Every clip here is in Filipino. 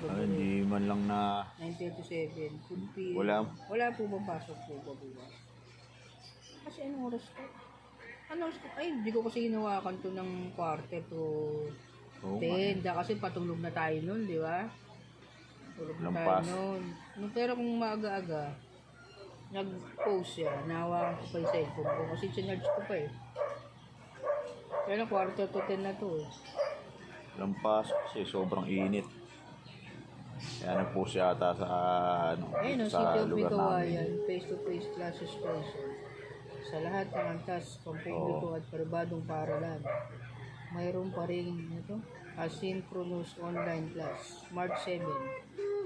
Ay, hindi man lang na 9.37. Could be. Wala. Wala po bang pasok po ba buwa? Kasi anong oras ko? Ano oras ko? Ay, hindi ko kasi hinawakan to ng quarter to Oo nga. 10. Da, kasi patulog na tayo nun, di ba? Tulog na Lampas. tayo nun. No, pero kung maaga-aga, nag-post siya, nahawakan ko pa yung cellphone ko kasi chinarge ko pa eh. Na quarter to 10 na to eh. Lampas kasi sobrang init. Kaya nag-post yata sa ano, Ayun, ang sa City of lugar namin. Bigawayan, face-to-face classes person. Sa lahat ng antas, pampubliko at pribadong paaralan. Mayroon pa rin ito, asynchronous online class, March 7,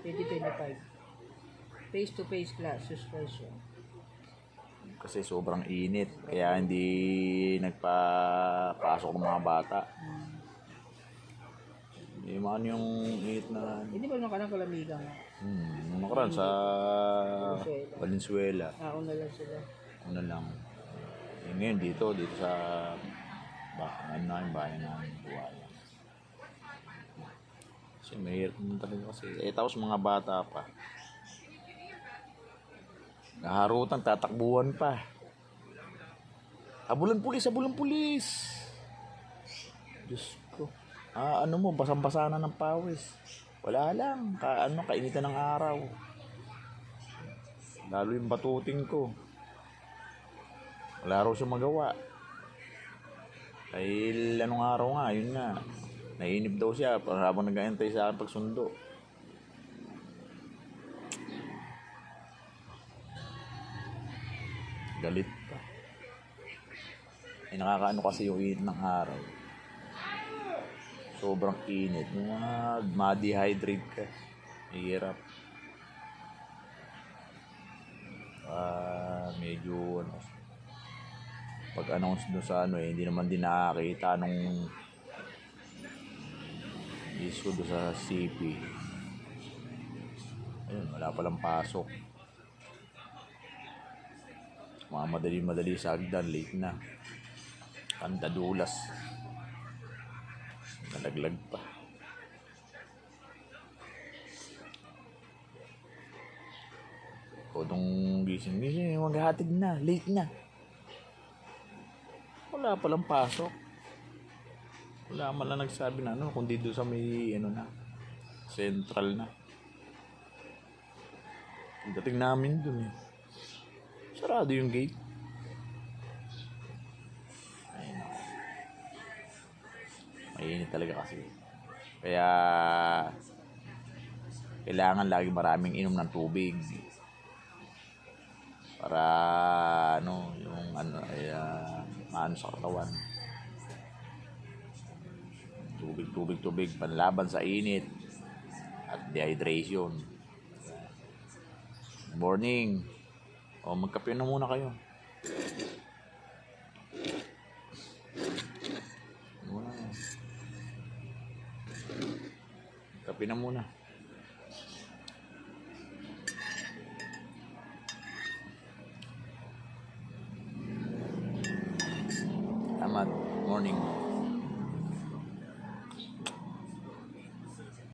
2025. Face-to-face class suspension. Kasi sobrang init. Kaya hindi nagpapasok ng mga bata. Hmm. Hindi man yung init na Hindi ba naman kalamigan nga? hmm, nung nakaraan sa Valenzuela. Nauna lang sila. Ano lang. Eh, ngayon dito, dito sa ba, ano namin, bayan namin, Buwaya. Kasi mahirap naman talaga kasi. Eh, tapos mga bata pa. Naharutan, tatakbuhan pa. Abulan pulis, abulan pulis. Diyos. Ah, ano mo, basang-basa ng pawis. Wala lang. Ka, ano, kainitan ng araw. Lalo yung batuting ko. Wala raw siya magawa. Dahil anong araw nga, yun nga. Nainip daw siya habang nag-aantay sa akin pagsundo. Galit pa. Eh, nakakaano kasi yung init ng araw. Sobrang init. Mga ma-dehydrate ka. Hirap. Ah, medyo ano, pag-announce doon sa ano eh, hindi naman din nakakita nung issue doon sa CP. Ayun, wala palang pasok. Mga madali-madali sa hagdan, late na. Kandadulas. Nalaglag pa. O nung gising, gising, maghatid na, late na. Wala palang pasok. Wala man lang nagsabi na ano, kundi doon sa may ano na, central na. Dating namin doon eh. Sarado yung gate. Mainit talaga kasi. Kaya kailangan lagi maraming inom ng tubig. Para ano yung ano ay maano sa katawan. Tubig tubig tubig panlaban sa init at dehydration. Morning. O magkape na muna kayo Kape na muna. Salamat. Morning.